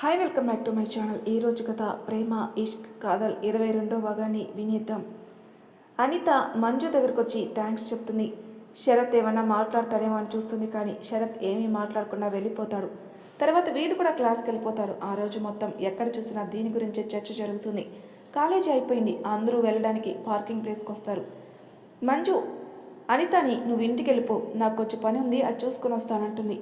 Hi welcome back to my channel ఈ రోజు కథ ప్రేమ ఇష్క్ కాదల్ ఇరవై రెండో భాగాన్ని వినేద్దాం. అనిత మంజు దగ్గరకు వచ్చి థ్యాంక్స్ చెప్తుంది. శరత్ ఏమన్నా మాట్లాడతాడేమో అని చూస్తుంది కానీ శరత్ ఏమీ మాట్లాడకుండా వెళ్ళిపోతాడు. తర్వాత వీరు కూడా క్లాస్కి వెళ్ళిపోతారు ఆ రోజు మొత్తం ఎక్కడ చూసినా దీని గురించే చర్చ జరుగుతుంది. కాలేజీ అయిపోయింది. అందరూ వెళ్ళడానికి పార్కింగ్ ప్లేస్కి వస్తారు. మంజు అనితని నువ్వు ఇంటికి వెళ్ళిపో. నాకు కొంచెం పని ఉంది అది చూసుకొని వస్తానంటుంది.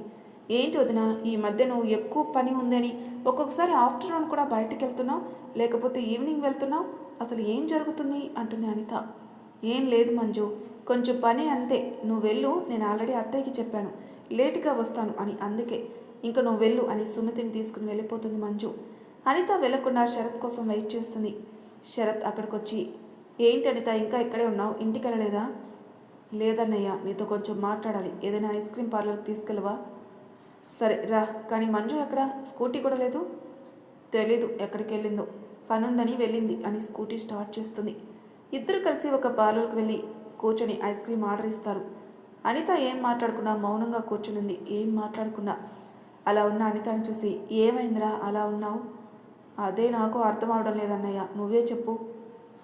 ఏంటి వదిన ఈ మధ్య నువ్వు ఎక్కువ పని ఉందని ఒక్కొక్కసారి ఆఫ్టర్నూన్ కూడా బయటికి వెళ్తున్నావు లేకపోతే ఈవినింగ్ వెళ్తున్నావు? అసలు ఏం జరుగుతుంది? అంటుంది అనిత. ఏం లేదు మంజు కొంచెం పని అంతే. నువ్వు వెళ్ళు నేను ఆల్రెడీ అత్తయ్యకి చెప్పాను. లేటుగా వస్తాను అని అందుకే. ఇంకా నువ్వు వెళ్ళు అని సుమతిని తీసుకుని వెళ్ళిపోతుంది మంజు. అనిత వెళ్ళకుండా శరత్ కోసం వెయిట్ చేస్తుంది. శరత్ అక్కడికి వచ్చి ఏంటి అనిత ఇంకా ఇక్కడే ఉన్నావు? ఇంటికి వెళ్ళలేదా లేదన్నయ్య నీతో కొంచెం మాట్లాడాలి. ఏదైనా ఐస్ క్రీమ్ పార్లర్కి తీసుకెళ్ళవా? సరే రా. కానీ మంజు ఎక్కడ స్కూటీ కూడా లేదు. తెలీదు ఎక్కడికి వెళ్ళిందో. పనుందని వెళ్ళింది అని స్కూటీ స్టార్ట్ చేస్తుంది. ఇద్దరు కలిసి ఒక పార్లర్కి వెళ్ళి కూర్చొని ఐస్ క్రీమ్ ఆర్డర్ ఇస్తారు. అనిత ఏం మాట్లాడకుండా మౌనంగా కూర్చునింది. ఏం మాట్లాడకుండా అలా ఉన్న అనితను చూసి ఏమైందిరా? అలా ఉన్నావు? అదే నాకు అర్థం అవడం లేదన్నయ్య. నువ్వే చెప్పు.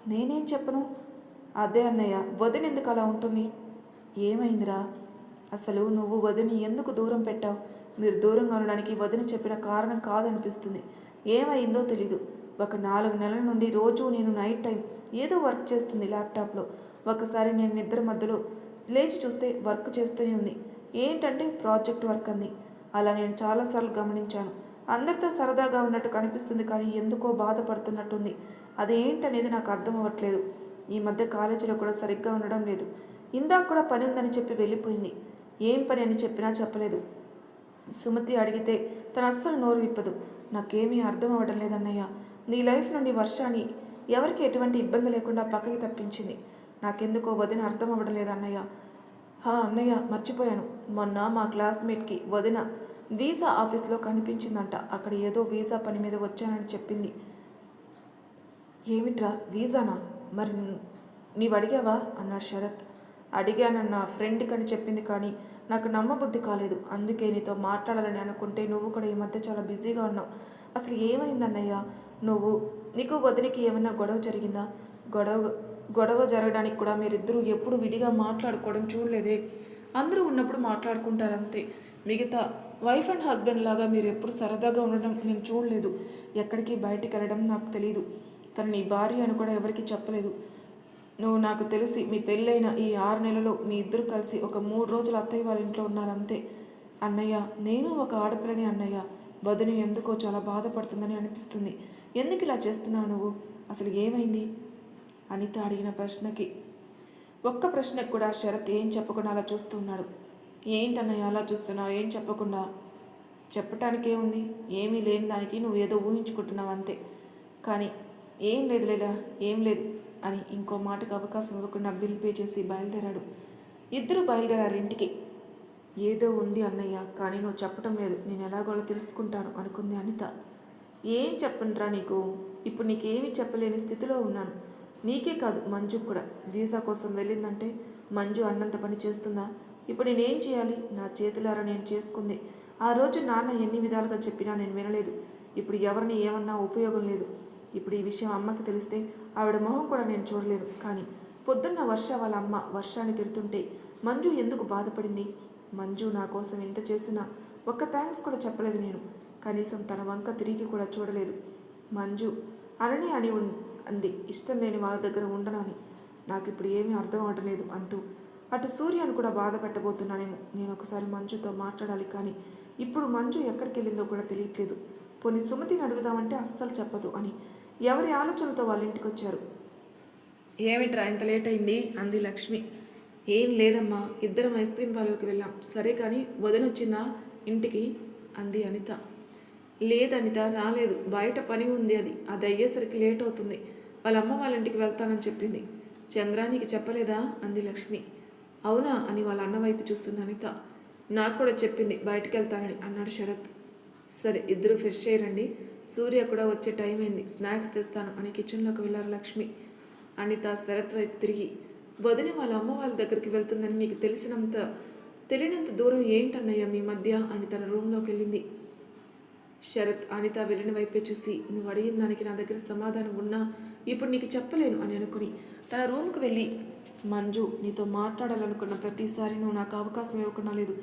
నేనేం చెప్పను? అదే అన్నయ్య. వదిన ఎందుకు అలా ఉంటుంది? ఏమైందిరా? అసలు నువ్వు వదిని ఎందుకు దూరం పెట్టావు? మీరు దూరంగా ఉండడానికి వదిన చెప్పిన కారణం కాదనిపిస్తుంది. ఏమైందో తెలీదు. ఒక నాలుగు నెలల నుండి రోజు నేను నైట్ టైం ఏదో వర్క్ చేస్తుంది ల్యాప్టాప్లో. ఒకసారి నేను నిద్ర మధ్యలో లేచి చూస్తే వర్క్ చేస్తూనే ఉంది. ఏంటంటే ప్రాజెక్ట్ వర్క్ అంది. అలా నేను చాలాసార్లు గమనించాను. అందరితో సరదాగా ఉన్నట్టు కనిపిస్తుంది కానీ ఎందుకో బాధపడుతున్నట్టుంది. అదేంటనేది నాకు అర్థం అవ్వట్లేదు. ఈ మధ్య కాలేజీలో కూడా సరిగ్గా ఉండడం లేదు. ఇందాక కూడా పని ఉందని చెప్పి వెళ్ళిపోయింది. ఏం పని అని చెప్పినా చెప్పలేదు. సుమతి అడిగితే తను అస్సలు నోరు విప్పదు. నాకేమీ అర్థం అవ్వడం లేదన్నయ్య. నీ లైఫ్ నుండి వర్షాన్ని ఎవరికి ఎటువంటి ఇబ్బంది లేకుండా పక్కకి తప్పించింది? నాకెందుకో వదిన అర్థం అవ్వడం లేదన్నయ్య. హా అన్నయ్య మర్చిపోయాను. మొన్న మా క్లాస్మేట్కి వదిన వీసా ఆఫీస్లో కనిపించిందంట. అక్కడ ఏదో వీసా పని మీద వచ్చానని చెప్పింది. ఏమిట్రా? వీసానా? మరి నీవు అడిగావా అన్నాడు శరత్. అడిగానన్న ఫ్రెండ్కి అని చెప్పింది కానీ నాకు నమ్మబుద్ధి కాలేదు. అందుకే నీతో మాట్లాడాలని అనుకుంటే నువ్వు కూడా ఈ మధ్య చాలా బిజీగా ఉన్నావు. అసలు ఏమైందన్నయ్య? నువ్వు నీకు వదినికి ఏమైనా గొడవ జరిగిందా? గొడవ గొడవ జరగడానికి కూడా మీరిద్దరూ ఎప్పుడు విడిగా మాట్లాడుకోవడం చూడలేదే. అందరూ ఉన్నప్పుడు మాట్లాడుకుంటారు అంతే. మిగతా వైఫ్ అండ్ హస్బెండ్ లాగా మీరు ఎప్పుడు సరదాగా ఉండడం నేను చూడలేదు. ఎక్కడికి బయటికి వెళ్ళడం నాకు తెలియదు తను నీ భార్య అని కూడా ఎవరికి చెప్పలేదు. నువ్వు నాకు తెలిసి మీ పెళ్ళైన ఈ ఆరు నెలలో మీ ఇద్దరు కలిసి ఒక మూడు రోజులు అత్తయ్య వాళ్ళ ఇంట్లో ఉన్నారంతే. అన్నయ్య నేను ఒక ఆడపిల్లని అన్నయ్య. వదిన ఎందుకో చాలా బాధపడుతుందని అనిపిస్తుంది. ఎందుకు ఇలా చేస్తున్నావు నువ్వు? అసలు ఏమైంది? అనిత అడిగిన ప్రశ్నకి. ఒక్క ప్రశ్నకు కూడా శరత్ ఏం చెప్పకుండా అలా చూస్తున్నాడు ఏంటన్నయ్య అలా చూస్తున్నావు? ఏం చెప్పకుండా? చెప్పటానికి ఏముంది ఏమీ లేని దానికి నువ్వు ఏదో ఊహించుకుంటున్నావు అంతే. కానీ ఏం లేదు లేదా ఏం లేదు. అని ఇంకో మాటకు అవకాశం ఇవ్వకుండా బిల్ పే చేసి బయలుదేరాడు. ఇద్దరు బయలుదేరారు ఇంటికి ఏదో ఉంది అన్నయ్య కానీ నువ్వు చెప్పటం లేదు. నేను ఎలాగోలో తెలుసుకుంటాను అనుకుంది అనిత. ఏం చెప్పనురా నీకు? ఇప్పుడు నీకేమీ చెప్పలేని స్థితిలో ఉన్నాను. నీకే కాదు మంజు కూడా. వీసా కోసం వెళ్ళిందంటే మంజు అన్నంత పని చేస్తుందా? ఇప్పుడు నేనేం చేయాలి? నా చేతులారా నేను చేసుకుంది. ఆ రోజు నాన్న ఎన్ని విధాలుగా చెప్పినా నేను వినలేదు. ఇప్పుడు ఎవరిని ఏమన్నా ఉపయోగం లేదు. ఇప్పుడు ఈ విషయం అమ్మకి తెలిస్తే ఆవిడ మొహం కూడా నేను చూడలేను. కానీ పొద్దున్న వర్ష వాళ్ళ అమ్మ వర్షాన్ని తిడుతుంటే మంజు ఎందుకు బాధపడింది? మంజు నా కోసం ఎంత చేసినా ఒక్క థ్యాంక్స్ కూడా చెప్పలేదు నేను. కనీసం తన వంక తిరిగి కూడా చూడలేదు. మంజు అననే అని అంది. ఇష్టం లేని వాళ్ళ దగ్గర ఉండనని నాకు ఇప్పుడు ఏమీ అర్థం అవట్లేదు అంటూ అటు సూర్యను కూడా బాధ పెట్టబోతున్నానేమో. నేను ఒకసారి మంజుతో మాట్లాడాలి కానీ ఇప్పుడు మంజు ఎక్కడికి వెళ్ళిందో కూడా తెలియట్లేదు. పోనీ సుమతిని అడుగుదామంటే అస్సలు చెప్పదు అని ఎవరి ఆలోచనతో వాళ్ళ ఇంటికి వచ్చారు? ఏమిట్రా ఇంత లేట్ అయింది? అంది లక్ష్మి. ఏం లేదమ్మా ఇద్దరం ఐస్ క్రీమ్ పార్లర్కి వెళ్ళాం. సరే కానీ వదిన వచ్చిందా ఇంటికి? అంది అనిత. లేదు అనిత రాలేదు. బయట పని ఉంది అది. అది అయ్యేసరికి లేట్ అవుతుంది. వాళ్ళ అమ్మ వాళ్ళ ఇంటికి వెళ్తానని చెప్పింది. చంద్రానికి చెప్పలేదా? అంది లక్ష్మి. అవునా అని వాళ్ళ అన్న వైపు చూస్తుంది అనిత. నాకు కూడా చెప్పింది బయటకు వెళ్తానని అన్నాడు శరత్. సరే ఇద్దరు ఫ్రెష్ అయ్యారండి. సూర్య కూడా వచ్చే టైం అయింది. స్నాక్స్ తెస్తాను అని కిచెన్లోకి వెళ్ళారు లక్ష్మి. అనిత శరత్ వైపు తిరిగి వదిన వాళ్ళ అమ్మ వాళ్ళ దగ్గరికి వెళ్తుందని నీకు తెలిసినంత తెలియనంత దూరం ఏంటన్నయ్య మీ మధ్య అని తన రూమ్లోకి వెళ్ళింది. శరత్ అనిత వెళ్ళిన వైపే చూసి నువ్వు అడిగిన దానికి నా దగ్గర సమాధానం ఉన్నా ఇప్పుడు నీకు చెప్పలేను అని అనుకుని తన రూమ్కి వెళ్ళి మంజు నీతో మాట్లాడాలనుకున్న ప్రతిసారి నువ్వు నాకు అవకాశం ఇవ్వకుండా లేదు.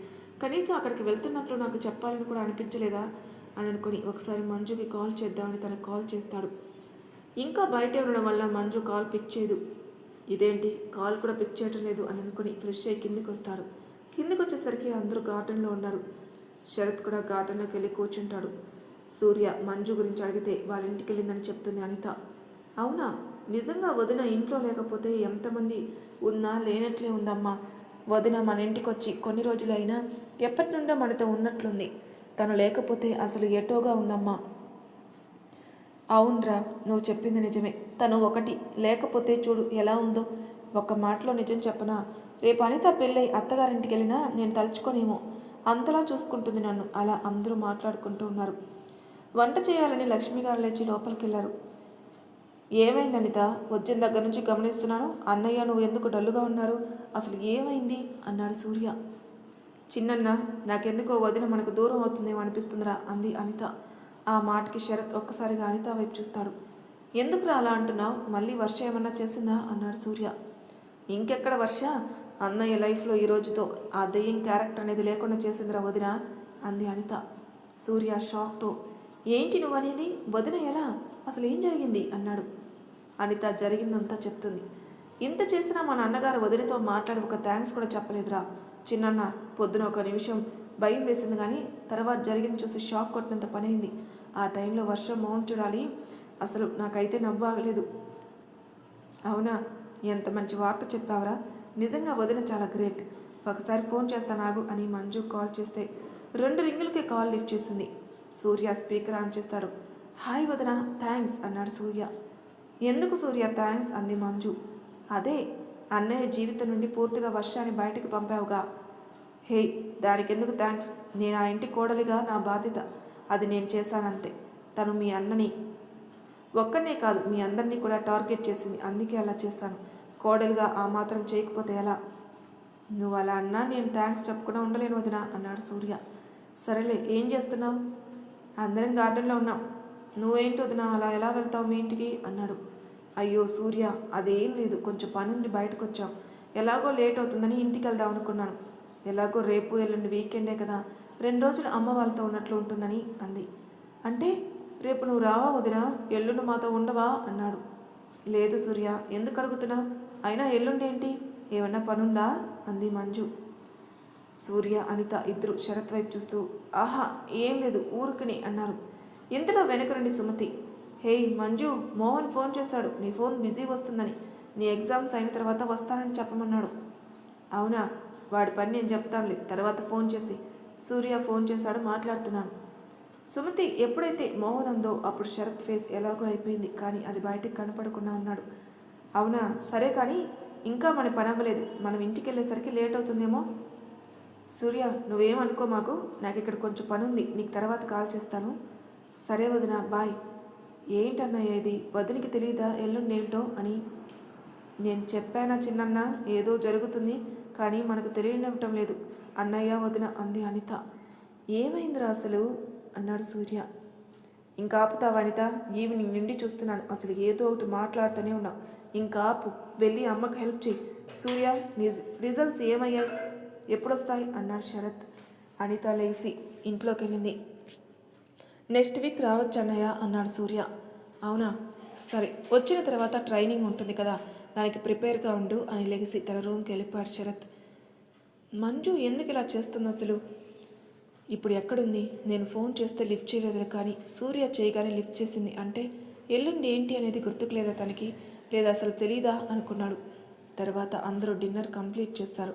కనీసం అక్కడికి వెళ్తున్నట్లు నాకు చెప్పాలని కూడా అనిపించలేదా? అని అనుకుని ఒకసారి మంజుకి కాల్ చేద్దామని తనకు కాల్ చేస్తాడు. ఇంకా బయటే ఉండడం వల్ల మంజు కాల్ పిక్ చేయదు. ఇదేంటి? కాల్ కూడా పిక్ చేయటం లేదు అని అనుకుని ఫ్రెష్ అయ్యి కిందికి వస్తాడు. కిందికి వచ్చేసరికి అందరూ గార్డెన్లో ఉన్నారు. శరత్ కూడా గార్డెన్లోకి వెళ్ళి కూర్చుంటాడు. సూర్య మంజు గురించి అడిగితే వాళ్ళ ఇంటికి వెళ్ళిందని చెప్తుంది అనిత. అవునా? నిజంగా వదిన ఇంట్లో లేకపోతే ఎంతమంది ఉన్నా లేనట్లే ఉందమ్మా. వదిన మన ఇంటికి వచ్చి కొన్ని రోజులైనా ఎప్పటి నుండో మనతో ఉన్నట్లుంది. తను లేకపోతే అసలు ఎటోగా ఉందమ్మా? అవునరా నువ్వు చెప్పింది నిజమే. తను ఒకటి. లేకపోతే చూడు ఎలా ఉందో. ఒక్క మాటలో నిజం చెప్పనా? రేపు అనిత పెళ్ళై అత్తగారింటికి వెళ్ళినా నేను తలుచుకోనేమో. అంతలా చూసుకుంటుంది నన్ను. అలా అందరూ మాట్లాడుకుంటూ ఉన్నారు. వంట చేయాలని లక్ష్మి గారు లేచి లోపలికి వెళ్ళారు ఏమైంది అనిత? వచ్చిన దగ్గర నుంచి గమనిస్తున్నాను. అన్నయ్య నువ్వు ఎందుకు డల్లుగా ఉన్నారు? అసలు ఏమైంది? అన్నాడు సూర్య. చిన్నన్న నాకెందుకో వదిన మనకు దూరం అవుతుందేమో అనిపిస్తుందిరా అంది అనిత. ఆ మాటకి శరత్ ఒక్కసారిగా అనిత వైపు చూస్తాడు. ఎందుకురా అలా అంటున్నావు? మళ్ళీ వర్ష ఏమన్నా చేసిందా? అన్నాడు సూర్య. ఇంకెక్కడ వర్ష? అన్నయ్య లైఫ్లో ఈ రోజుతో ఆ దెయ్యం క్యారెక్టర్ అనేది లేకుండా చేసిందిరా వదిన అంది అనిత. సూర్య షాక్తో ఏంటి నువ్వు అనేది వదిన ఎలా? అసలు ఏం జరిగింది? అన్నాడు. అనిత జరిగిందంతా చెప్తుంది. ఇంత చేసినా మా నాన్నగారు వదినతో మాట్లాడి ఒక థ్యాంక్స్ కూడా చెప్పలేదురా. చిన్నన్న పొద్దున ఒక నిమిషం భయం వేసింది కానీ తర్వాత జరిగింది చూసి షాక్ కొట్టినంత పని అయింది ఆ టైంలో వర్షం మౌన్ చూడాలి. అసలు నాకైతే నవ్వాగలేదు అవునా? ఎంత మంచి వార్త చెప్పావరా. నిజంగా వదిన చాలా గ్రేట్. ఒకసారి ఫోన్ చేస్తా నాగు అని మంజు కాల్ చేస్తే రెండు రింగులకే కాల్ లిఫ్ట్ చేసింది. సూర్య స్పీకర్ ఆన్ చేస్తాడు. హాయ్ వదిన థ్యాంక్స్ అన్నాడు సూర్య. ఎందుకు సూర్య థ్యాంక్స్ అంది మంజు. అదే అన్నయ్య జీవితం నుండి పూర్తిగా వర్షాన్ని బయటకు పంపావుగా. హే దానికెందుకు థ్యాంక్స్ నేను ఆ ఇంటి కోడలిగా నా బాధ్యత. అది నేను చేశానంతే. తను మీ అన్నని. ఒక్కనే కాదు మీ అందరినీ కూడా టార్గెట్ చేసింది. అందుకే అలా చేశాను. కోడలుగా ఆ మాత్రం చేయకపోతే ఎలా? నువ్వు అలా అన్నా నేను థ్యాంక్స్ చెప్పకుండా ఉండలేను వదినా అన్నాడు సూర్య. సరేలే ఏం చేస్తున్నావు? అందరం గార్డెన్లో ఉన్నాం. నువ్వేంటి వదినా అలా ఎలా వెళ్తావు మీ ఇంటికి? అన్నాడు. అయ్యో సూర్య అదేం లేదు. కొంచెం పనుండి బయటకు వచ్చాం ఎలాగో లేట్ అవుతుందని ఇంటికి వెళ్దాం అనుకున్నాను. ఎలాగో రేపు ఎల్లుండి వీకెండే కదా. రెండు రోజులు అమ్మ వాళ్ళతో ఉన్నట్లు ఉంటుందని అంది. అంటే రేపు నువ్వు రావా వదినా? ఎల్లుండి మాతో ఉండవా? అన్నాడు. లేదు సూర్య ఎందుకు అడుగుతున్నావు అయినా ఎల్లుండి ఏంటి ఏమన్నా పనుందా? అంది మంజు. సూర్య అనిత ఇద్దరు శరత్ వైపు చూస్తూ ఆహా ఏం లేదు ఊరుకుని అన్నారు. ఇంతలో వెనక నుండి సుమతి హే మంజు మోహన్ ఫోన్ చేస్తాడు నీ ఫోన్ బిజీ వస్తుందని నీ ఎగ్జామ్స్ అయిన తర్వాత వస్తానని చెప్పమన్నాడు. అవునా? వాడి పని నేను చెప్తానులే. తర్వాత ఫోన్ చేసి సూర్య ఫోన్ చేశాడు మాట్లాడుతున్నాను. సుమతి ఎప్పుడైతే మోహన్ అందో అప్పుడు శరత్ ఫేస్ ఎలాగో అయిపోయింది కానీ అది బయటికి కనపడకుండా ఉన్నాడు. అవునా? సరే కానీ ఇంకా మన పని అవ్వలేదు. మనం ఇంటికి వెళ్ళేసరికి లేట్ అవుతుందేమో? సూర్య నువ్వేమనుకో మాకు. నాకు ఇక్కడ కొంచెం పని ఉంది. నీకు తర్వాత కాల్ చేస్తాను. సరే వదిన బాయ్. ఏంటన్నయ్య ఇది? వదినికి తెలియదా ఎల్లుండి ఏంటో అని నేను చెప్పానా చిన్నన్న? ఏదో జరుగుతుంది. కానీ మనకు తెలియనివ్వటం లేదు. అన్నయ్య వదిన అంది అనిత. ఏమైందిరా అసలు? అన్నాడు సూర్య. ఇంకా ఆపుతావా అనిత? ఈవినింగ్ నుండి చూస్తున్నాను. అసలు ఏదో ఒకటి మాట్లాడుతూనే ఉన్నావు ఇంకా ఆపు. వెళ్ళి అమ్మకు హెల్ప్ చేయి. సూర్య రిజల్ట్స్ ఏమయ్యాయి? ఎప్పుడొస్తాయి? అన్నాడు శరత్. అనిత లేచి ఇంట్లోకి వెళ్ళింది నెక్స్ట్ వీక్ రావచ్చు అన్నయ్య అన్నాడు సూర్య. అవునా? సరే. వచ్చిన తర్వాత ట్రైనింగ్ ఉంటుంది కదా. దానికి ప్రిపేర్గా ఉండు అని లెగిసి తన రూమ్కి వెళ్ళిపోయాడు శరత్. మంజు ఎందుకు ఇలా చేస్తుంది అసలు? ఇప్పుడు ఎక్కడుంది? నేను ఫోన్ చేస్తే లిఫ్ట్ చేయలేదు కానీ సూర్య చేయగానే లిఫ్ట్ చేసింది. అంటే ఎల్లుండి ఏంటి అనేది గుర్తుకు లేదా తనకి? లేదా అసలు తెలీదా? అనుకున్నాడు. తర్వాత అందరూ డిన్నర్ కంప్లీట్ చేస్తారు.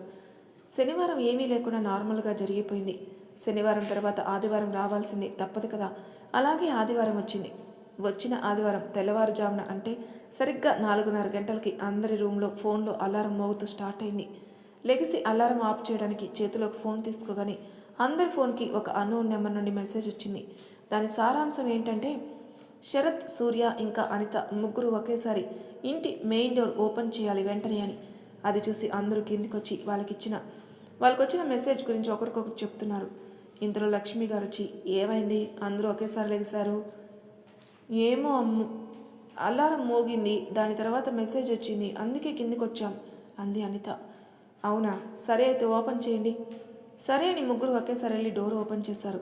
శనివారం ఏమీ లేకుండా నార్మల్గా జరిగిపోయింది. శనివారం తర్వాత ఆదివారం రావాల్సింది తప్పదు కదా. అలాగే ఆదివారం వచ్చింది. వచ్చిన ఆదివారం తెల్లవారుజామున అంటే సరిగ్గా నాలుగున్నర గంటలకి అందరి రూమ్లో ఫోన్లో అలారం మోగుతూ స్టార్ట్ అయింది. లెగిసి అలారం ఆఫ్ చేయడానికి చేతిలోకి ఫోన్ తీసుకోగానే అందరి ఫోన్కి ఒక అన్నోన్ నెంబర్ నుండి మెసేజ్ వచ్చింది. దాని సారాంశం ఏంటంటే శరత్ సూర్య ఇంకా అనిత ముగ్గురు ఒకేసారి ఇంటి మెయిన్ డోర్ ఓపెన్ చేయాలి వెంటనే అని. అది చూసి అందరూ కిందికొచ్చి వాళ్ళకిచ్చిన వాళ్ళకి వచ్చిన మెసేజ్ గురించి ఒకరికొకరు చెప్తున్నారు. ఇంతలో లక్ష్మి గారు వచ్చి ఏమైంది? అందరూ ఒకేసారి లేచారు ఏమో అమ్ము. అలారం మోగింది. దాని తర్వాత మెసేజ్ వచ్చింది. అందుకే కిందికి వచ్చాం అంది అనిత. అవునా? సరే అయితే ఓపెన్ చేయండి. సరే అని ముగ్గురు ఒకేసారి వెళ్ళి డోర్ ఓపెన్ చేశారు.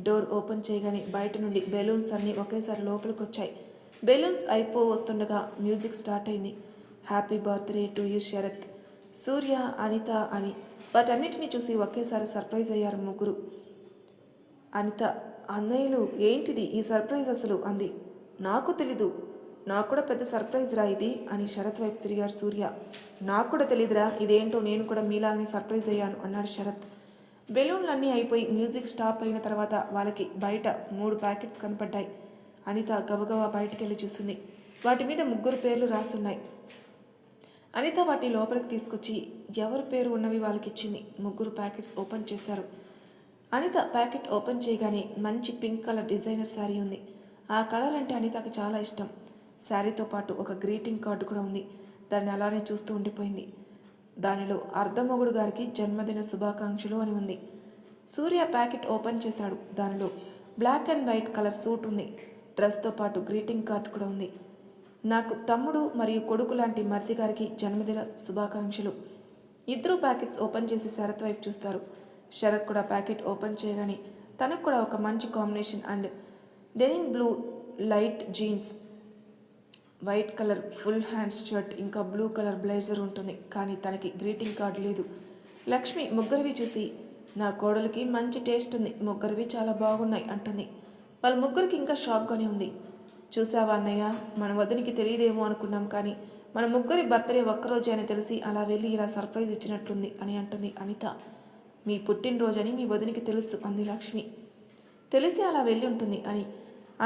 డోర్ ఓపెన్ చేయగానే బయట నుండి బెలూన్స్ అన్నీ ఒకేసారి లోపలికి వచ్చాయి బెలూన్స్ అయిపో వస్తుండగా మ్యూజిక్ స్టార్ట్ అయింది. Happy birthday to you Sharath. Surya Anitha అని. వాటన్నిటిని చూసి ఒకేసారి సర్ప్రైజ్ అయ్యారు ముగ్గురు. అనిత అన్నయ్యలు ఏంటిది ఈ సర్ప్రైజ్ అసలు? అంది. నాకు తెలీదు. నాకు కూడా పెద్ద సర్ప్రైజ్ రా ఇది అని శరత్ వైపు తిరిగారు సూర్య. నాకు కూడా తెలీదురా ఇదేంటో నేను కూడా మీలాగనే సర్ప్రైజ్ అయ్యాను అన్నాడు శరత్. బెలూన్లన్నీ అయిపోయి మ్యూజిక్ స్టాప్ అయిన తర్వాత వాళ్ళకి బయట మూడు ప్యాకెట్స్ కనపడ్డాయి. అనిత గబగబా బయటికి వెళ్ళి చూసింది. వాటి మీద ముగ్గురు పేర్లు రాసున్నాయి. అనిత వాటిని లోపలికి తీసుకొచ్చి ఎవరి పేరు ఉన్నవి వాళ్ళకి ఇచ్చింది. ముగ్గురు ప్యాకెట్స్ ఓపెన్ చేశారు. అనిత ప్యాకెట్ ఓపెన్ చేయగానే మంచి పింక్ కలర్ డిజైనర్ శారీ ఉంది. ఆ కలర్ అంటే అనితకు చాలా ఇష్టం. శారీతో పాటు ఒక గ్రీటింగ్ కార్డు కూడా ఉంది. దాన్ని అలానే చూస్తూ ఉండిపోయింది. దానిలో అర్ధమొగుడు గారికి జన్మదిన శుభాకాంక్షలు అని ఉంది. సూర్య ప్యాకెట్ ఓపెన్ చేశాడు. దానిలో black and white colour suit ఉంది. డ్రెస్తో పాటు గ్రీటింగ్ కార్డు కూడా ఉంది. నాకు తమ్ముడు మరియు కొడుకు లాంటి మరిది గారికి జన్మదిన శుభాకాంక్షలు. ఇద్దరు ప్యాకెట్స్ ఓపెన్ చేసి శరత్ వైపు చూస్తారు. శరత్ కూడా ప్యాకెట్ ఓపెన్ చేయగానే తనకు కూడా ఒక మంచి combination and denim blue light jeans white colour full hands shirt ఇంకా బ్లూ కలర్ బ్లేజర్ ఉంటుంది. కానీ తనకి గ్రీటింగ్ కార్డు లేదు. లక్ష్మి ముగ్గురివి చూసి నా కోడలికి మంచి టేస్ట్ ఉంది. ముగ్గురివి చాలా బాగున్నాయి అంటుంది. వాళ్ళ ముగ్గురికి ఇంకా షాక్గానే ఉంది. చూసావా అన్నయ్య మన వదినికి తెలియదేమో అనుకున్నాం కానీ మన ముగ్గురి బర్త్డే ఒక్కరోజే అని తెలిసి అలా వెళ్ళి ఇలా సర్ప్రైజ్ ఇచ్చినట్లుంది అని అంటుంది అనిత. మీ పుట్టినరోజని మీ వదినికి తెలుసు అంది లక్ష్మి. తెలిసి అలా వెళ్ళి ఉంటుంది అని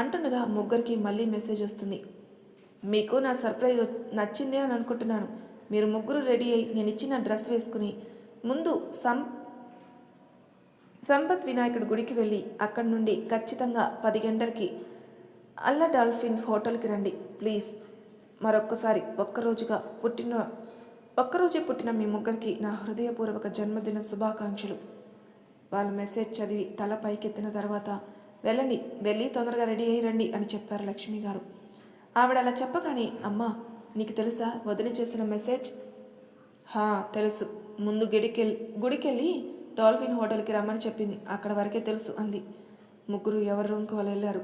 అంటుండగా ముగ్గురికి మళ్ళీ మెసేజ్ వస్తుంది. మీకు నా సర్ప్రైజ్ నచ్చింది అని అనుకుంటున్నాను. మీరు ముగ్గురు రెడీ అయ్యి నేను ఇచ్చిన డ్రెస్ వేసుకుని ముందు సం సంపత్ వినాయకుడి గుడికి వెళ్ళి అక్కడి నుండి ఖచ్చితంగా పది గంటలకి అల్ల డాల్ఫిన్ హోటల్కి రండి. ప్లీజ్. మరొక్కసారి ఒక్కరోజుగా పుట్టిన ఒక్కరోజే పుట్టిన మీ ముగ్గురికి నా హృదయపూర్వక జన్మదిన శుభాకాంక్షలు. వాళ్ళు మెసేజ్ చదివి తల పైకెత్తిన తర్వాత వెళ్ళండి వెళ్ళి తొందరగా రెడీ అయ్యి రండి అని చెప్పారు లక్ష్మి గారు. ఆవిడ అలా చెప్పగానే అమ్మా నీకు తెలుసా వదిలి చేసిన మెసేజ్? హా తెలుసు. ముందు గుడికెళ్ళి గుడికెళ్ళి డాల్ఫిన్ హోటల్కి రమ్మని చెప్పింది. అక్కడ వరకే తెలుసు అంది. ముగ్గురు ఎవరి రూమ్కి వాళ్ళు వెళ్ళారు.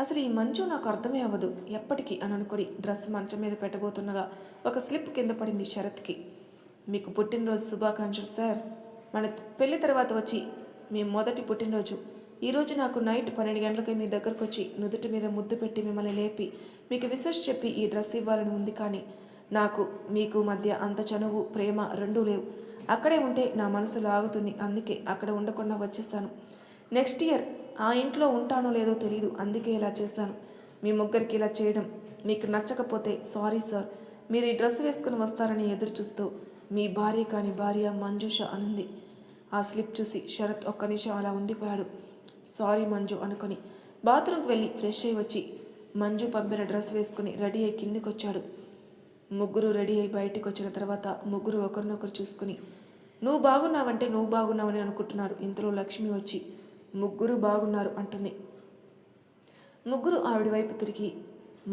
అసలు ఈ మంచు నాకు అర్థమే అవ్వదు. ఎప్పటికీ అని అనుకొని డ్రెస్ మంచం మీద పెట్టబోతుండగా ఒక స్లిప్ కింద పడింది శరత్కి. మీకు పుట్టినరోజు శుభాకాంక్షలు సార్. మన పెళ్ళి తర్వాత వచ్చి మీ మొదటి పుట్టినరోజు. ఈరోజు నాకు నైట్ పన్నెండు గంటలకి మీ దగ్గరకు వచ్చి నుదుటి మీద ముద్దు పెట్టి మిమ్మల్ని లేపి మీకు విశ్వస్ చెప్పి ఈ డ్రెస్ ఇవ్వాలని ఉంది కానీ నాకు మీకు మధ్య అంత చనువు ప్రేమ రెండూ లేవు. అక్కడే ఉంటే నా మనసు లాగుతుంది. అందుకే అక్కడ ఉండకుండా వచ్చేస్తాను. నెక్స్ట్ ఇయర్ ఆ ఇంట్లో ఉంటానో లేదో తెలియదు అందుకే ఇలా చేశాను మీ ముగ్గురికి ఇలా చేయడం మీకు నచ్చకపోతే సారీ సార్. మీరు ఈ డ్రెస్ వేసుకుని వస్తారని ఎదురు చూస్తూ మీ భార్య కాని భార్య మంజుష అనుంది. ఆ స్లిప్ చూసి శరత్ ఒక్క నిమిషం అలా ఉండిపోయాడు. సారీ మంజు అనుకొని బాత్రూమ్కి వెళ్ళి ఫ్రెష్ అయి వచ్చి మంజు పంపిన డ్రెస్ వేసుకుని రెడీ అయి కిందికి వచ్చాడు ముగ్గురు రెడీ అయి బయటికి వచ్చిన తర్వాత ముగ్గురు ఒకరినొకరు చూసుకుని నువ్వు బాగున్నావంటే నువ్వు బాగున్నావని అనుకుంటున్నారు. ఇంతలో లక్ష్మి వచ్చి ముగ్గురు బాగున్నారు అంటుంది. ముగ్గురు ఆవిడ వైపు తిరిగి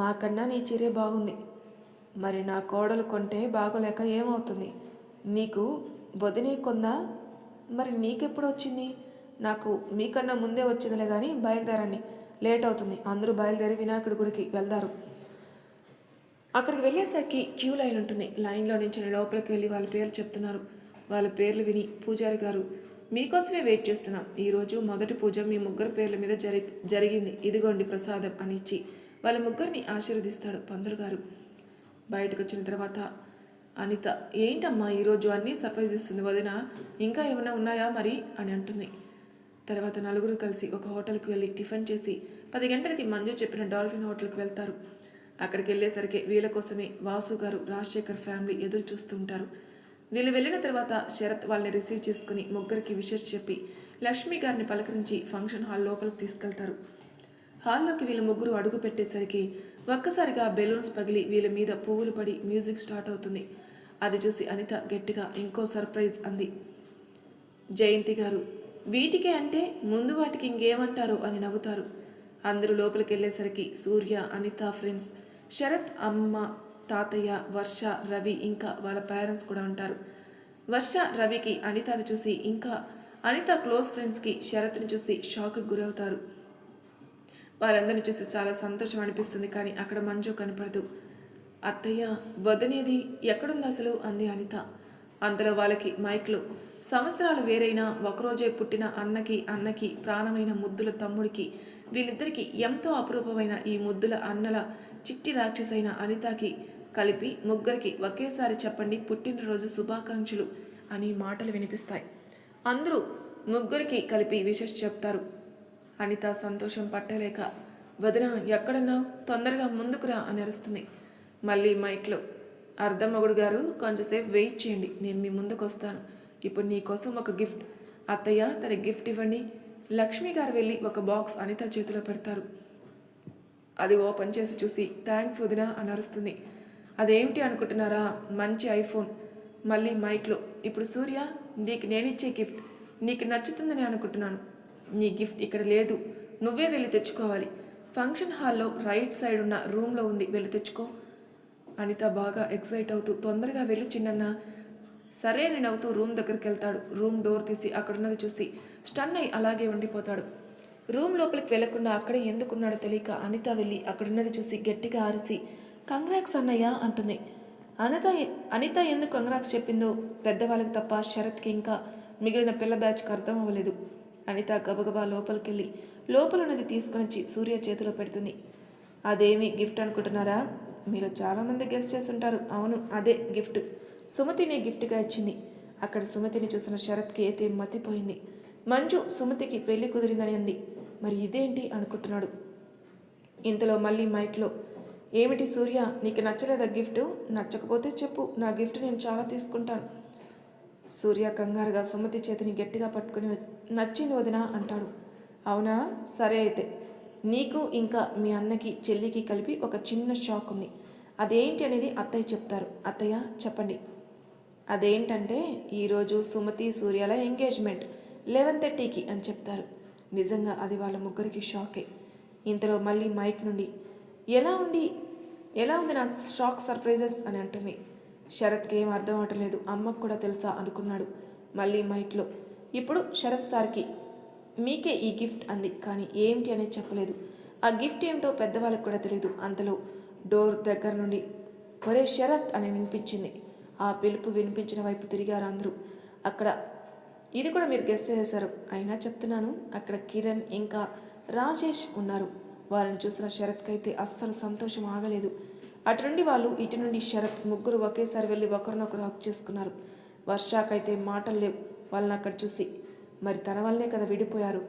మాకన్నా నీ చీరే బాగుంది. మరి నా కోడలు కొంటే బాగోలేక ఏమవుతుంది? నీకు వదినే కొందా? మరి నీకెప్పుడు వచ్చింది నాకు మీకన్నా ముందే వచ్చిందిలే కానీ బయలుదేరండి. లేట్ అవుతుంది అందరూ బయలుదేరి వినాయకుడి గుడికి వెళ్తారు. అక్కడికి వెళ్ళేసరికి క్యూ లైన్ ఉంటుంది. లైన్లో నుంచి లోపలికి వెళ్ళి వాళ్ళ పేర్లు చెప్తున్నారు. వాళ్ళ పేర్లు విని పూజారి గారు మీకోసమే వెయిట్ చేస్తున్నాం. ఈరోజు మొదటి పూజ మీ ముగ్గురు పేర్ల మీద జరి జరిగింది. ఇదిగోండి ప్రసాదం అని ఇచ్చి వాళ్ళ ముగ్గురిని ఆశీర్వదిస్తాడు పంతులు గారు. బయటకు వచ్చిన తర్వాత అనిత ఏంటమ్మా ఈరోజు అన్నీ సర్ప్రైజ్ ఇస్తుంది వదిన? ఇంకా ఏమైనా ఉన్నాయా మరి? అని అంటుంది. తర్వాత నలుగురు కలిసి ఒక హోటల్కి వెళ్ళి టిఫిన్ చేసి పది గంటలకి మంజు చెప్పిన డాల్ఫిన్ హోటల్కి వెళ్తారు. అక్కడికి వెళ్ళేసరికి వీళ్ళ కోసమే వాసు గారు రాజశేఖర్ ఫ్యామిలీ ఎదురు చూస్తూ ఉంటారు వీళ్ళు వెళ్ళిన తర్వాత శరత్ వాళ్ళని రిసీవ్ చేసుకుని ముగ్గురికి విషెస్ చెప్పి లక్ష్మి గారిని పలకరించి ఫంక్షన్ హాల్ లోపలికి తీసుకెళ్తారు. హాల్లోకి వీళ్ళు ముగ్గురు అడుగు పెట్టేసరికి ఒక్కసారిగా బెలూన్స్ పగిలి వీళ్ళ మీద పువ్వులు పడి మ్యూజిక్ స్టార్ట్ అవుతుంది. అది చూసి అనిత గట్టిగా ఇంకో సర్ప్రైజ్ అంది. జయంతి గారు వీటికే అంటే ముందు వాటికి ఇంకేమంటారు అని నవ్వుతారు. అందరూ లోపలికి వెళ్ళేసరికి సూర్య అనిత ఫ్రెండ్స్ శరత్ అమ్మ తాతయ్య వర్ష రవి ఇంకా వాళ్ళ పేరెంట్స్ కూడా ఉంటారు. వర్ష రవికి అనితను చూసి ఇంకా అనిత క్లోజ్ ఫ్రెండ్స్కి శరత్ని చూసి షాక్కి గురవుతారు. వాళ్ళందరిని చూసి చాలా సంతోషం అనిపిస్తుంది కానీ అక్కడ మంజు కనపడదు. అత్తయ్య వదనేది ఎక్కడుంది అసలు? అంది అనిత. అంతలో వాళ్ళకి మైక్లో. సంవత్సరాలు వేరైనా ఒకరోజే పుట్టిన అన్నకి అన్నకి ప్రాణమైన ముద్దుల తమ్ముడికి వీళ్ళిద్దరికీ ఎంతో అపురూపమైన ఈ ముద్దుల అన్నల చిట్టి రాక్షసైన అనితకి కలిపి ముగ్గురికి ఒకేసారి చెప్పండి పుట్టినరోజు శుభాకాంక్షలు అని మాటలు వినిపిస్తాయి. అందరూ ముగ్గురికి కలిపి విషస్ చెప్తారు. అనిత సంతోషం పట్టలేక వదిన ఎక్కడన్నా తొందరగా ముందుకురా అని అరుస్తుంది. మళ్ళీ మైక్లో అర్ధమగుడు గారు కొంచెంసేపు వెయిట్ చేయండి నేను మీ ముందుకు వస్తాను. ఇప్పుడు నీకోసం ఒక గిఫ్ట్. అత్తయ్య తన గిఫ్ట్ ఇవ్వండి. లక్ష్మి గారు వెళ్ళి ఒక బాక్స్ అనిత చేతిలో పెడతారు. అది ఓపెన్ చేసి చూసి థ్యాంక్స్ వదిన అని అరుస్తుంది. అదేమిటి అనుకుంటున్నారా? మంచి ఐఫోన్. మళ్ళీ మైక్లో ఇప్పుడు సూర్య నీకు నేనిచ్చే గిఫ్ట్. నీకు నచ్చుతుందని అనుకుంటున్నాను. నీ గిఫ్ట్ ఇక్కడ లేదు. నువ్వే వెళ్ళి తెచ్చుకోవాలి. ఫంక్షన్ హాల్లో రైట్ సైడ్ ఉన్న రూమ్లో ఉంది. వెళ్ళి తెచ్చుకో. అనిత బాగా ఎక్సైట్ అవుతూ తొందరగా వెళ్ళి చిన్నన్న సరే అని నవ్వుతూ రూమ్ దగ్గరికి వెళ్తాడు. రూమ్ డోర్ తీసి అక్కడున్నది చూసి స్టన్ అయి అలాగే ఉండిపోతాడు. రూమ్ లోపలికి వెళ్ళకుండా అక్కడే ఎందుకున్నాడో తెలియక అనిత వెళ్ళి అక్కడున్నది చూసి గట్టిగా ఆరిసి కంగ్రాక్స్ అన్నయ్య అంటుంది. అనిత అనిత ఎందుకు కంగ్రాక్స్ చెప్పిందో పెద్దవాళ్ళకి తప్ప శరత్కి ఇంకా మిగిలిన పిల్ల బ్యాచ్కి అర్థం అవ్వలేదు. అనిత గబగబా లోపలికెళ్ళి లోపల ఉన్నది తీసుకొని సూర్య చేతిలో పెడుతుంది. అదేమి గిఫ్ట్ అనుకుంటున్నారా? మీరు చాలామంది గెస్ట్ చేస్తుంటారు. అవును అదే గిఫ్ట్. సుమతిని గిఫ్ట్గా ఇచ్చింది. అక్కడ సుమతిని చూసిన శరత్కి అయితే మతిపోయింది. మంజు సుమతికి పెళ్ళి కుదిరిందని అంది. మరి ఇదేంటి అనుకుంటున్నాడు? ఇంతలో మళ్ళీ మైక్లో ఏమిటి సూర్య నీకు నచ్చలేదా గిఫ్ట్? నచ్చకపోతే చెప్పు నా గిఫ్ట్ నేను చాలా తీసుకుంటాను. సూర్య కంగారుగా సుమతి చేతిని గట్టిగా పట్టుకుని నచ్చింది వదినా అంటాడు. అవునా? సరే అయితే నీకు ఇంకా మీ అన్నకి చెల్లికి కలిపి ఒక చిన్న షాక్ ఉంది. అదేంటి అనేది అత్తయ్య చెప్తారు. అత్తయ్య చెప్పండి. అదేంటంటే ఈరోజు సుమతి సూర్యాల ఎంగేజ్మెంట్ లెవెన్ థర్టీకి అని చెప్తారు. నిజంగా అది వాళ్ళ ముగ్గురికి షాకే. ఇంతలో మళ్ళీ మైక్ నుండి ఎలా ఉండి ఎలా ఉంది నా షాక్ సర్ప్రైజెస్? అని అంటుంది. శరత్కి ఏం అర్థం అవటలేదు అమ్మకు కూడా తెలుసా అనుకున్నాడు మళ్ళీ మైక్లో. ఇప్పుడు శరత్ సార్కి మీకే ఈ గిఫ్ట్ అంది కానీ ఏమిటి అనేది చెప్పలేదు. ఆ గిఫ్ట్ ఏమిటో పెద్దవాళ్ళకి కూడా తెలియదు అంతలో డోర్ దగ్గర నుండి ఒరే శరత్ అని వినిపించింది. ఆ పిలుపు వినిపించిన వైపు తిరిగారు అందరూ. అక్కడ ఇది కూడా మీరు గెస్ట్ చేశారు. అయినా చెప్తున్నాను అక్కడ కిరణ్ ఇంకా రాజేష్ ఉన్నారు. వారిని చూసిన శరత్కి అయితే అస్సలు సంతోషం ఆగలేదు. అటు నుండి వాళ్ళు ఇటు నుండి శరత్ ముగ్గురు ఒకేసారి వెళ్ళి ఒకరినొకరు హక్ చేసుకున్నారు. వర్షాకైతే మాటలు లేవు. వాళ్ళని అక్కడ చూసి మరి తన వల్లనే కదా విడిపోయారు.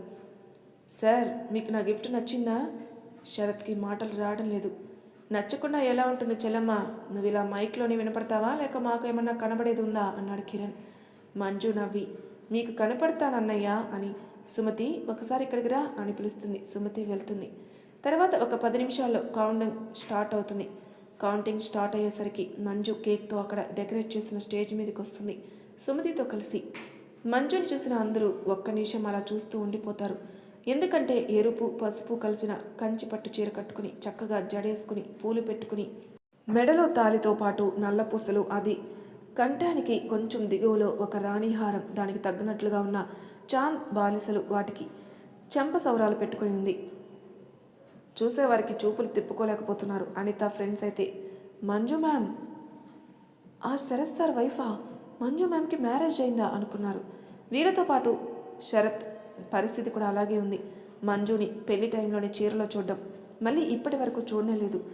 సార్ మీకు నా గిఫ్ట్ నచ్చిందా? శరత్కి మాటలు రావడం లేదు. నచ్చకుండా ఎలా ఉంటుంది చెల్లమ్మ? నువ్వు ఇలా మైక్లోని వినపడతావా? లేక మాకు ఏమన్నా కనబడేది ఉందా? అన్నాడు కిరణ్. మంజు నవ్వి. మీకు కనపడతానన్నయ్యా అని సుమతి ఒకసారి ఇక్కడికి రా అని పిలుస్తుంది. సుమతి వెళ్తుంది. తర్వాత ఒక పది నిమిషాల్లో కౌంటింగ్ స్టార్ట్ అవుతుంది. కౌంటింగ్ స్టార్ట్ అయ్యేసరికి మంజు కేక్తో అక్కడ డెకరేట్ చేసిన స్టేజ్ మీదకి వస్తుంది. సుమతితో కలిసి మంజుని చూసిన అందరూ ఒక్క నిమిషం అలా చూస్తూ ఉండిపోతారు. ఎందుకంటే ఎరుపు పసుపు కలిపిన కంచి పట్టు చీర కట్టుకుని చక్కగా జడేసుకుని పూలు పెట్టుకుని మెడలో తాలితో పాటు నల్ల పూసలు అది. కంఠానికి కొంచెం దిగువలో ఒక రాణిహారం దానికి తగ్గినట్లుగా ఉన్న చాంద్ బాలిసలు వాటికి చెంప సౌరాలు పెట్టుకుని ఉంది. చూసేవారికి చూపులు తిప్పుకోలేకపోతున్నారు. అనిత ఫ్రెండ్స్ అయితే మంజు మ్యామ్ ఆ శరత్ సార్ వైఫా? మంజు మ్యామ్కి మ్యారేజ్ అయిందా అనుకున్నారు. వీరితో పాటు శరత్ పరిస్థితి కూడా అలాగే ఉంది. మంజుని పెళ్ళి టైంలోనే చీరలో చూడడం. మళ్ళీ ఇప్పటి వరకు చూడలేదు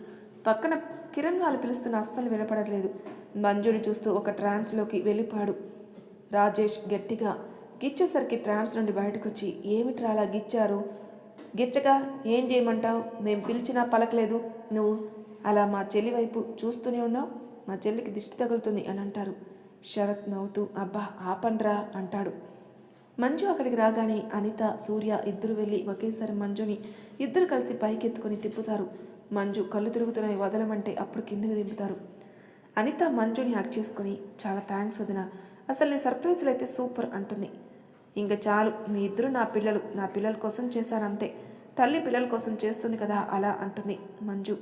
పక్కన కిరణ్ వాళ్ళు పిలుస్తున్న అస్సలు వినపడలేదు మంజుని చూస్తూ ఒక ట్రాన్స్లోకి వెళ్ళిపాడు రాజేష్ గట్టిగా గిచ్చేసరికి ట్రాన్స్ నుండి బయటకు వచ్చి ఏమిట్రా అలా గిచ్చారు? గిచ్చగా ఏం చేయమంటావు? మేము పిలిచినా పలకలేదు. నువ్వు అలా మా చెల్లి వైపు చూస్తూనే ఉన్నావు. మా చెల్లికి దిష్టి తగులుతుంది అని అంటారు. శరత్ నవ్వుతూ అబ్బా ఆపండ్రా అంటాడు. మంజు అక్కడికి రాగానే అనిత సూర్య ఇద్దరు వెళ్ళి ఒకేసారి మంజుని ఇద్దరు కలిసి పైకెత్తుకుని తిప్పుతారు. మంజు కళ్ళు తిరుగుతున్నాయి వదలమంటే అప్పుడు కిందకి దింపుతారు. అనిత మంజుని హక్ చేసుకుని చాలా థ్యాంక్స్ వదిన అసలు నీ సర్ప్రైజ్లు అయితే సూపర్ అంటుంది. ఇంకా చాలు మీ ఇద్దరు నా పిల్లలు నా పిల్లల కోసం చేశారంతే తల్లి పిల్లల కోసం చేస్తుంది కదా అలా అంటుంది మంజు.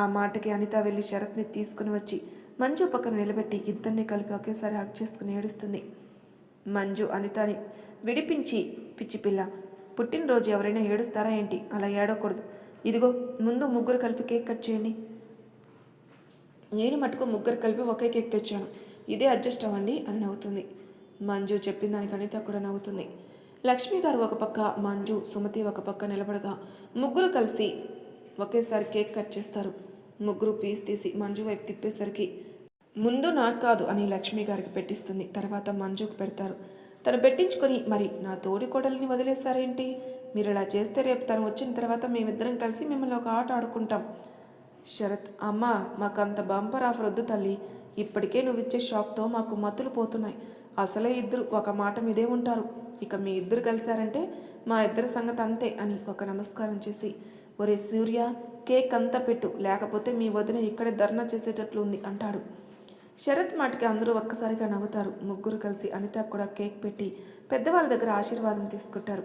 ఆ మాటకి అనిత వెళ్ళి శరత్ని తీసుకుని వచ్చి మంజు పక్కన నిలబెట్టి ఇద్దరిని కలిపి ఒకేసారి హక్ చేసుకుని ఏడుస్తుంది. మంజు అనితని విడిపించి పిచ్చి పిల్ల పుట్టినరోజు ఎవరైనా ఏడుస్తారా ఏంటి? అలా ఏడకూడదు ఇదిగో ముందు ముగ్గురు కలిపి కేక్ కట్ చేయండి. నేను మటుకు ముగ్గురు కలిపి ఒకే కేక్ తెచ్చాను. ఇదే అడ్జస్ట్ అవ్వండి అని నవ్వుతుంది. మంజు చెప్పిన దానికి అనిత కూడా నవ్వుతుంది. లక్ష్మి గారు ఒక పక్క మంజు సుమతి ఒక పక్క నిలబడగా ముగ్గురు కలిసి ఒకేసారి కేక్ కట్ చేస్తారు. ముగ్గురు పీస్ తీసి మంజు వైపు తిప్పేసరికి ముందు నాకు కాదు అని లక్ష్మి గారికి పెట్టిస్తుంది. తర్వాత మంజుకు పెడతారు. తను పెట్టించుకొని మరి నా తోడి కోడల్ని వదిలేశారేంటి? మీరు ఇలా చేస్తే రేపు తను వచ్చిన తర్వాత మేమిద్దరం కలిసి మిమ్మల్ని ఒక ఆట ఆడుకుంటాం. శరత్ అమ్మ మాకంత బంపర్ ఆఫర్ వద్దు తల్లి. ఇప్పటికే నువ్వు ఇచ్చే షాక్తో మాకు మత్తులు పోతున్నాయి. అసలే ఇద్దరు ఒక మాట మీదే ఉంటారు. ఇక మీ ఇద్దరు కలిశారంటే మా ఇద్దరి సంగతి అంతే అని ఒక నమస్కారం చేసి ఒరే సూర్య కేక్ అంతా పెట్టు లేకపోతే మీ వదిన ఇక్కడే ధర్నా చేసేటట్లు ఉంది అంటాడు. శరత్ మాటకి అందరూ ఒక్కసారిగా నవ్వుతారు. ముగ్గురు కలిసి అనిత కూడా కేక్ పెట్టి పెద్దవాళ్ళ దగ్గర ఆశీర్వాదం తీసుకుంటారు.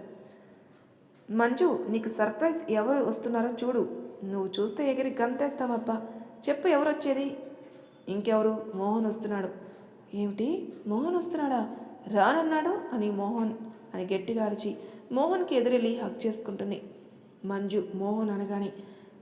మంజు నీకు సర్ప్రైజ్ ఎవరు వస్తున్నారో చూడు. నువ్వు చూస్తే ఎగిరి గంతేస్తావబ్బా. చెప్పు ఎవరు వచ్చేది ఇంకెవరు? మోహన్ వస్తున్నాడు. ఏమిటి? మోహన్ వస్తున్నాడా? రానన్నాడు అని మోహన్ అని గట్టిగా అరిచి మోహన్కి ఎదురెళ్ళి హక్ చేసుకుంటుంది. మంజు మోహన్ అనగానే